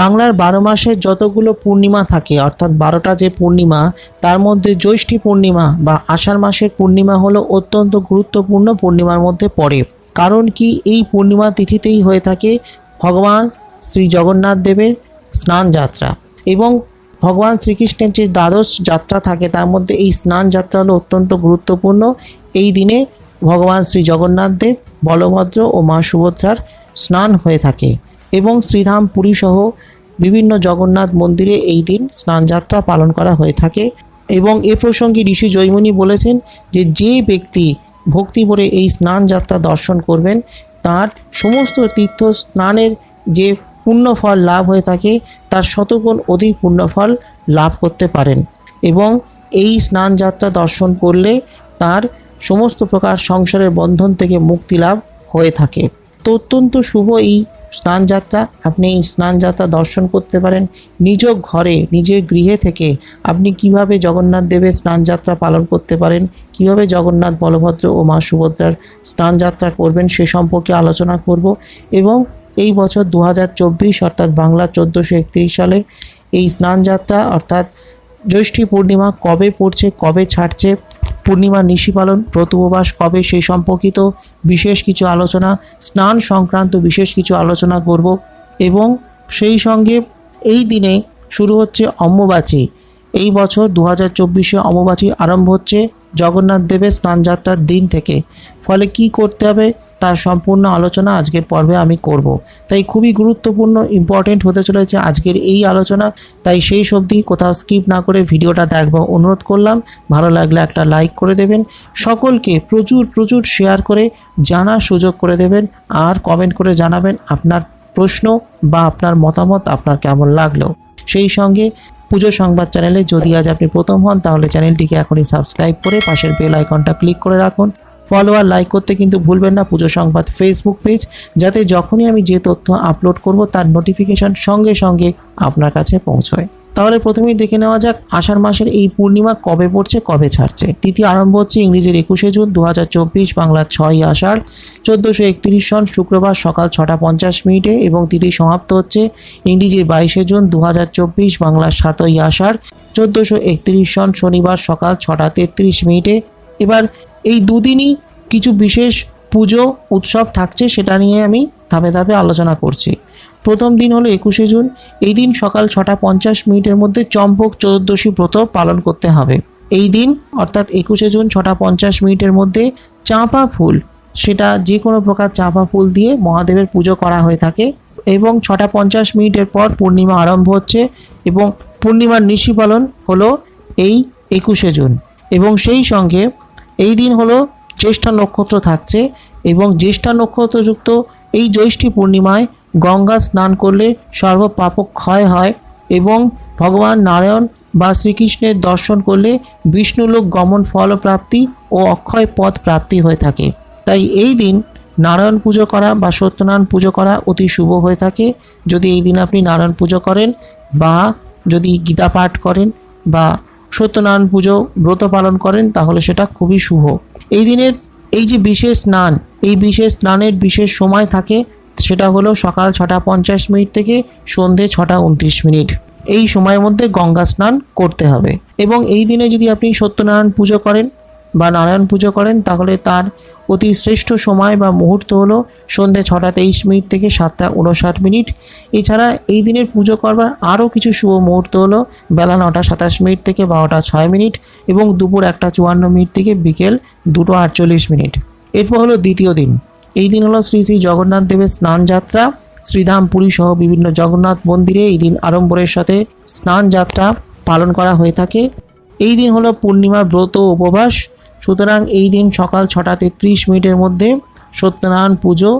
বাংলার বারো মাসের যতগুলো পূর্ণিমা থাকে, অর্থাৎ বারোটা যে পূর্ণিমা, তার মধ্যে জ্যৈষ্ঠী পূর্ণিমা বা আষাঢ় মাসের পূর্ণিমা হলো অত্যন্ত গুরুত্বপূর্ণ পূর্ণিমার মধ্যে পড়ে। কারণ কি এই পূর্ণিমা তিথিতেই হয়ে থাকে ভগবান শ্রী জগন্নাথ দেবের স্নান যাত্রা এবং ভগবান শ্রীকৃষ্ণের যে দ্বাদশ যাত্রা থাকে, তার মধ্যে এই স্নান যাত্রা হলো অত্যন্ত গুরুত্বপূর্ণ। এই দিনে ভগবান শ্রী জগন্নাথ দেব, বলভদ্র ও মা সুভদ্রার স্নান হয়ে থাকে এবং শ্রীধাম পুরী সহ বিভিন্ন জগন্নাথ মন্দিরে এই দিন স্নানযাত্রা পালন করা হয়ে থাকে এবং এ প্রসঙ্গে ঋষি জৈমনি বলেছেন যে যে ব্যক্তি ভক্তি ভরে এই স্নান যাত্রা দর্শন করবেন, তার সমস্ত তীর্থ স্নানের যে পুণ্যফল লাভ হয়ে থাকে, তার শতগুণ অধিক পুণ্যফল লাভ করতে পারেন এবং এই স্নান যাত্রা দর্শন করলে তার সমস্ত প্রকার সংসারের বন্ধন থেকে মুক্তি লাভ হয়ে থাকে। তো অত্যন্ত শুভ এই স্নান যাত্রা আপনি এই স্নান যাত্রা দর্শন করতে পারেন। নিজ ঘরে, নিজের গৃহে থেকে আপনি কীভাবে জগন্নাথ দেবের স্নান যাত্রা পালন করতে পারেন, কীভাবে জগন্নাথ বলভদ্র ও মা সুভদ্রার স্নান যাত্রা করবেন সে সম্পর্কে আলোচনা করব এবং এই বছর দু হাজার চব্বিশ অর্থাৎ বাংলা চোদ্দোশো সালে এই স্নান যাত্রা অর্থাৎ জ্যৈষ্ঠী পূর্ণিমা কবে পড়ছে, কবে ছাড়ছে পূর্ণিমা নিশি পালন, ব্রত উপবাস কবে সেই সম্পর্কিত বিশেষ কিছু আলোচনা, স্নান সংক্রান্ত বিশেষ কিছু আলোচনা করব এবং সেই সঙ্গে এই দিনে শুরু হচ্ছে অম্বুবাচী। এই বছর দু হাজার চব্বিশে অম্বুবাচী আরম্ভ হচ্ছে জগন্নাথ দেবের স্নানযাত্রার দিন থেকে। ফলে কি করতে হবে? তার সম্পূর্ণ আলোচনা আজকের পর্বে আমি করব। তাই খুবই গুরুত্বপূর্ণ ইম্পর্টেন্ট হতে চলেছে আজকের এই আলোচনা। তাই সেই সবদি কোথাও স্কিপ না করে ভিডিওটা দেখব অনুরোধ করলাম। ভালো লাগলে একটা লাইক করে দেবেন। সকলকে প্রচুর প্রচুর শেয়ার করে জানার সুযোগ করে দেবেন। আর কমেন্ট করে জানাবেন আপনার প্রশ্ন বা আপনার মতামত আপনার কেমন লাগল। সেই সঙ্গে পুজো সংবাদ চ্যানেলে যদি আজ আপনি প্রথম হন, তাহলে চ্যানেলটিকে এখনই সাবস্ক্রাইব করে পাশের বেল আইকনটা ক্লিক করে রাখুন। ফলো আর লাইক করতে কিন্তু ভুলবেন না। পুজো সংবাদ ফেসবুক পেজ যাতে যখনই আমি যে তথ্য আপলোড করব, তার নোটিফিকেশন সঙ্গে সঙ্গে আপনার কাছে পৌঁছয়। তাহলে প্রথমেই দেখে নেওয়া যাক, আষাঢ় মাসের এই পূর্ণিমা কবে পড়ছে, কবে ছাড়ছে। তিথি আরম্ভ হচ্ছে ইংরেজির একুশে জুন দু হাজার চব্বিশ বাংলার ছয়ই আষাঢ়। চোদ্দোশো একত্রিশ সন শুক্রবার সকাল ছটা পঞ্চাশ মিনিটে এবং তিথি সমাপ্ত হচ্ছে ইংরেজির বাইশে জুন দু হাজার চব্বিশ বাংলার সাতই আষাঢ়। চোদ্দোশো একত্রিশ সন শনিবার সকাল ছটা তেত্রিশ মিনিটে। এবার এই দুদিনই কিছু বিশেষ পুজো, উৎসব থাকছে সেটা নিয়ে আমি ধাপে ধাপে আলোচনা করছি। প্রথম দিন হলো একুশে জুন। এই দিন সকাল ছটা পঞ্চাশ মিনিটের মধ্যে চম্পক চতুর্দশী ব্রত পালন করতে হবে। এই দিন, অর্থাৎ একুশে জুন ছটা পঞ্চাশ মিনিটের মধ্যে চাঁপা ফুল, সেটা যে কোনো প্রকার চাঁপা ফুল দিয়ে মহাদেবের পুজো করা হয়ে থাকে এবং ছটা পঞ্চাশ মিনিটের পর পূর্ণিমা আরম্ভ হচ্ছে এবং পূর্ণিমার নিশি পালন হলো এই একুশে জুন। এবং সেই সঙ্গে এই দিন হলো জ্যেষ্ঠা নক্ষত্র থাকছে এবং জ্যেষ্ঠা নক্ষত্রযুক্ত এই জ্যৈষ্ঠী পূর্ণিমায় গঙ্গা স্নান করলে সর্বপাপ ক্ষয় হয় এবং ভগবান নারায়ণ বা শ্রীকৃষ্ণের দর্শন করলে বিষ্ণুলোক গমন ফল প্রাপ্তি ও অক্ষয় পদ প্রাপ্তি হয়ে থাকে। তাই এই দিন নারায়ণ পুজো করা বা সত্যনারায়ণ পুজো করা অতি শুভ হয়ে থাকে। যদি এই দিন আপনি নারায়ণ পুজো করেন বা যদি গীতা পাঠ করেন বা সত্যনারায়ণ পুজো ব্রত পালন করেন, তাহলে সেটা খুবই শুভ। এই দিনের, এই যে বিশেষ স্নান, এই বিশেষ স্নানের বিশেষ সময় থাকে, সেটা হলো সকাল ছটা পঞ্চাশ মিনিট থেকে সন্ধে ছটা উনত্রিশ মিনিট। এই সময়ের মধ্যে গঙ্গা স্নান করতে হবে। এবং এই দিনে যদি আপনি সত্যনারায়ণ পুজো করেন বা নারায়ণ পুজো করেন, তাহলে তার অতি শ্রেষ্ঠ সময় বা মুহূর্ত হলো সন্ধে ছটা তেইশ মিনিট থেকে সাতটা উনষাট মিনিট। এছাড়া এই দিনের পুজো করবার আরও কিছু শুভ মুহূর্ত হলো বেলা নটা সাতাশ মিনিট থেকে বারোটা ছয় মিনিট এবং দুপুর একটা চুয়ান্ন মিনিট থেকে বিকেল দুটো আটচল্লিশ মিনিট। এরপর হলো দ্বিতীয় দিন। এই দিন হলো শ্রী শ্রী জগন্নাথ দেবের স্নান যাত্রা। শ্রীধাম পুরী সহ বিভিন্ন জগন্নাথ মন্দিরে এই দিন আড়ম্বরের সাথে স্নান যাত্রা পালন করা হয়ে থাকে। এই দিন হলো পূর্ণিমা ব্রত উপবাস। সুতরাং এই দিন সকাল ছটা তেত্রিশ মিনিটের মধ্যে সত্যনারায়ণ পুজো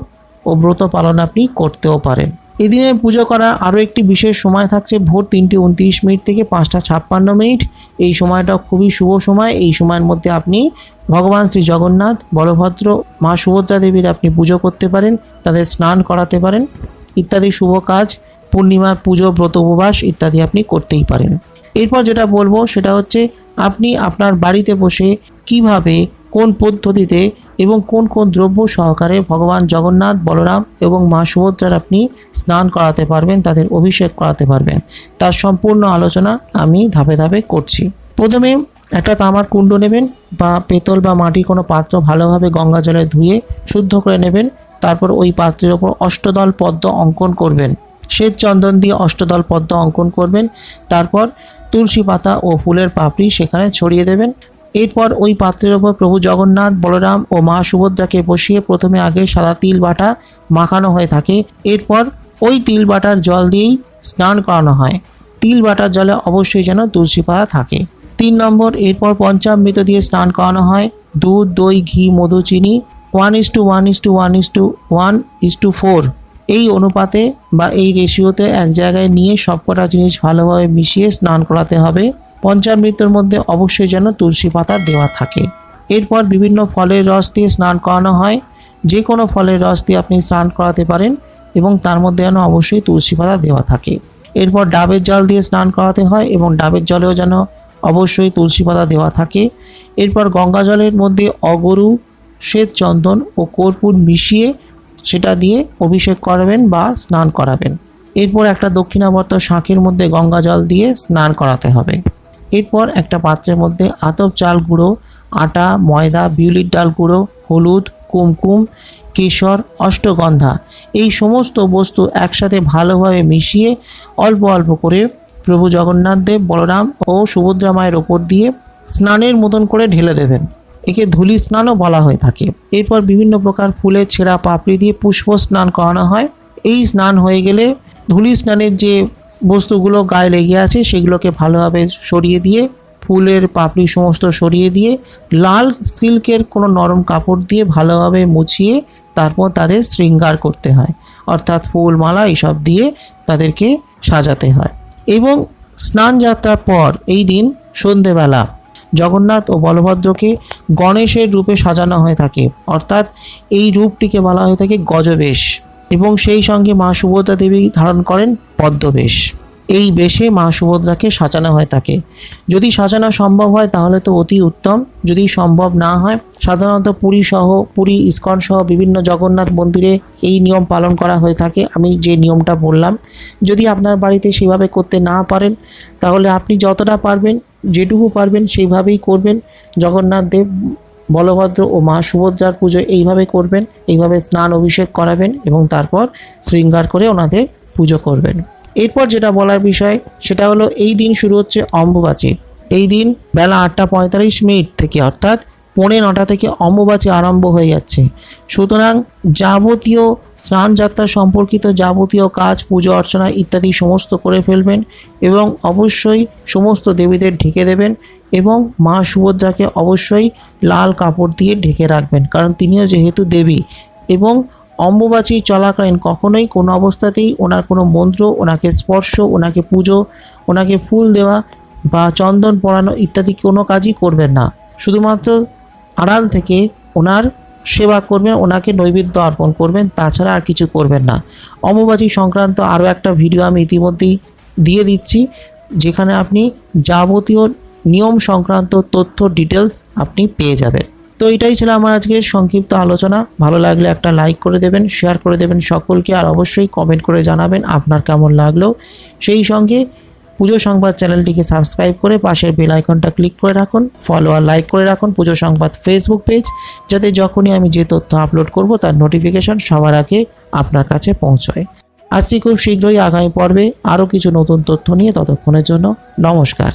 ও ব্রত পালন আপনি করতেও পারেন। এই দিনে পুজো করার আরও একটি বিশেষ সময় থাকছে ভোর তিনটে উনত্রিশ মিনিট থেকে পাঁচটা ছাপ্পান্ন মিনিট। এই সময়টা খুবই শুভ সময়। এই সময়ের মধ্যে আপনি ভগবান শ্রী জগন্নাথ, বলভদ্র, মা সুভদ্রা দেবীর আপনি পুজো করতে পারেন, তাদের স্নান করাতে পারেন, ইত্যাদি শুভ কাজ, পূর্ণিমার পুজো, ব্রত উপবাস ইত্যাদি আপনি করতেই পারেন। এরপর যেটা বলব সেটা হচ্ছে আপনি আপনার বাড়িতে বসে কীভাবে, কোন পদ্ধতিতে এবং কোন কোন দ্রব্য সহকারে ভগবান জগন্নাথ, বলরাম এবং মা সুভদ্রার আপনি স্নান করাতে পারবেন, তাদের অভিষেক করাতে পারবেন। তার সম্পূর্ণ আলোচনা আমি ধাপে ধাপে করছি। প্রথমে একটা তামার কুণ্ড নেবেন বা পেতল বা মাটির কোনো পাত্র ভালোভাবে গঙ্গা জলে ধুয়ে শুদ্ধ করে নেবেন। তারপর ওই পাত্রের ওপর অষ্টদল পদ্ম অঙ্কন করবেন। শ্বেত চন্দন দিয়ে অষ্টদল পদ্ম অঙ্কন করবেন। তারপর তুলসী পাতা ও ফুলের পাপড়ি সেখানে ছড়িয়ে দেবেন। এরপর ওই পাত্রের ওপর প্রভু জগন্নাথ, বলরাম ও মা সুভদ্রাকে বসিয়ে প্রথমে আগে সাদা তিল বাটা মাখানো হয়ে থাকে। এরপর ওই তিল বাটার জল দিয়েই স্নান করানো হয়। তিল বাটার জলে অবশ্যই যেন তুলসী পাতা থাকে। তিন নম্বর, এরপর পঞ্চামৃত দিয়ে স্নান করানো হয়। দুধ, দই, ঘি মধু চিনি one is to one is to one is to one is to four এই অনুপাতে বা এই রেশিওতে এক জায়গায় নিয়ে সবকটা জিনিস ভালোভাবে মিশিয়ে স্নান করাতে হবে। পঞ্চামৃতের মধ্যে অবশ্যই যেন তুলসী পাতা দেওয়া থাকে। এরপর বিভিন্ন ফলের রস দিয়ে স্নান করানো হয়। যে কোনো ফলের রস দিয়ে আপনি স্নান করাতে পারেন এবং তার মধ্যে যেন অবশ্যই তুলসী পাতা দেওয়া থাকে। এরপর ডাবের জল দিয়ে স্নান করাতে হয় এবং ডাবের জলেও যেন অবশ্যই তুলসী পাতা দেওয়া থাকে। এরপর গঙ্গা জলের মধ্যে অগরু শ্বেত চন্দন ও কর্পূর মিশিয়ে সেটা দিয়ে অভিষেক করাবেন বা স্নান করাবেন। এরপর একটা দক্ষিণাবর্ত শাঁখের মধ্যে গঙ্গা জল দিয়ে স্নান করাতে হবে। এরপর একটা পাত্রের মধ্যে আতপ চাল গুঁড়ো, আটা, ময়দা, বিউলির ডাল গুঁড়ো, হলুদ, কুমকুম, কেশর, অষ্টগন্ধা এই সমস্ত বস্তু একসাথে ভালোভাবে মিশিয়ে অল্প অল্প করে প্রভু জগন্নাথ দেব, বলরাম ও সুভদ্রা মায়ের ওপর দিয়ে স্নানের মতন করে ঢেলে দেবেন। একে ধুলি স্নানও বলা হয়ে থাকে। এরপর বিভিন্ন প্রকার ফুলের ছেঁড়া পাপড়ি দিয়ে পুষ্প স্নান করানো হয়। এই স্নান হয়ে গেলে ধুলি স্নানের যে বস্তুগুলো গায়ে লেগে আছে, সেগুলোকে ভালোভাবে সরিয়ে দিয়ে, ফুলের পাপড়ি সমস্ত সরিয়ে দিয়ে, লাল সিল্কের কোনো নরম কাপড় দিয়ে ভালোভাবে মুছিয়ে তারপর তাদের শৃঙ্গার করতে হয়। অর্থাৎ ফুল মালা এইসব দিয়ে তাদেরকে সাজাতে হয়। এবং স্নান যাত্রার পর, এই দিন সন্ধেবেলা জগন্নাথ ও বলভদ্রকে গণেশের রূপে সাজানো হয়ে থাকে। অর্থাৎ এই রূপটিকে বলা হয়ে থাকে গজবেশ এবং সেই সঙ্গে মা সুভদ্রা দেবী ধারণ করেন পদ্মবেশ। এই বেশে মা সুভদ্রাকে সাজানো হয়ে থাকে। যদি সাজানো সম্ভব হয় তাহলে তো অতি উত্তম। যদি সম্ভব না হয়, সাধারণত পুরী সহ, পুরী ইস্কন সহ বিভিন্ন জগন্নাথ মন্দিরে এই নিয়ম পালন করা হয়ে থাকে। আমি যে নিয়মটা বললাম, যদি আপনার বাড়িতে সেভাবে করতে না পারেন, তাহলে আপনি যতটা পারবেন যেটুকু পারবেন সেইভাবেই করবেন। জগন্নাথ দেব, বলভদ্র ও মা সুভদ্রার পুজো এইভাবে করবেন, এইভাবে স্নান অভিষেক করাবেন এবং তারপর শৃঙ্গার করে ওনাদের পুজো করবেন। এরপর যেটা বলার বিষয়, সেটা হলো এই দিন শুরু হচ্ছে অম্বুবাচী। এই দিন বেলা আটটা পঁয়তাল্লিশ মিনিট থেকে অর্থাৎ পৌনে নটা থেকে অম্বুবাচী আরম্ভ হয়ে যাচ্ছে। সুতরাং যাবতীয় স্নান যাত্রা সম্পর্কিত যাবতীয় কাজ, পুজো, অর্চনা ইত্যাদি সমস্ত করে ফেলবেন এবং অবশ্যই সমস্ত দেবীদের ঢেকে দেবেন এবং মা সুভদ্রাকে অবশ্যই লাল কাপড় দিয়ে ঢেকে রাখবেন। কারণ তিনিও যেহেতু দেবী এবং অম্বুবাচী চলাকালীন কখনোই কোনো অবস্থাতেই ওনার কোনো মন্ত্র, ওনাকে স্পর্শ, ওনাকে পুজো, ওনাকে ফুল দেওয়া বা চন্দন পরানো ইত্যাদি কোনো কাজই করবেন না। শুধুমাত্র আড়াল থেকে ওনার সেবা করবেন, ওনাকে নৈবেদ্য অর্পণ করবেন, তাছাড়া আর কিছু করবেন না। অম্বুবাচী সংক্রান্ত আরও একটা ভিডিও আমি ইতিমধ্যেই দিয়ে দিচ্ছি, যেখানে আপনি যাবতীয় নিয়ম সংক্রান্ত তথ্য ডিটেলস আপনি পেয়ে যাবেন। তো এটাই ছিল আমার আজকের সংক্ষিপ্ত আলোচনা। ভালো লাগলে একটা লাইক করে দেবেন শেয়ার করে দেবেন সকলকে, আর অবশ্যই কমেন্ট করে জানাবেন আপনার কেমন লাগল। সেই সঙ্গে পুজো সংবাদ চ্যানেলটিকে সাবস্ক্রাইব করে পাশের বেল আইকনটা ক্লিক করে রাখুন ফলো আর লাইক করে রাখুন পুজো সংবাদ ফেসবুক পেজ যাতে যখনই আমি যে তথ্য আপলোড করব তার নোটিফিকেশন সবার আগে আপনার কাছে পৌঁছয়। আজকে খুব শীঘ্রই আগামী পর্বে আরও কিছু নতুন তথ্য নিয়ে ততক্ষণের জন্য নমস্কার।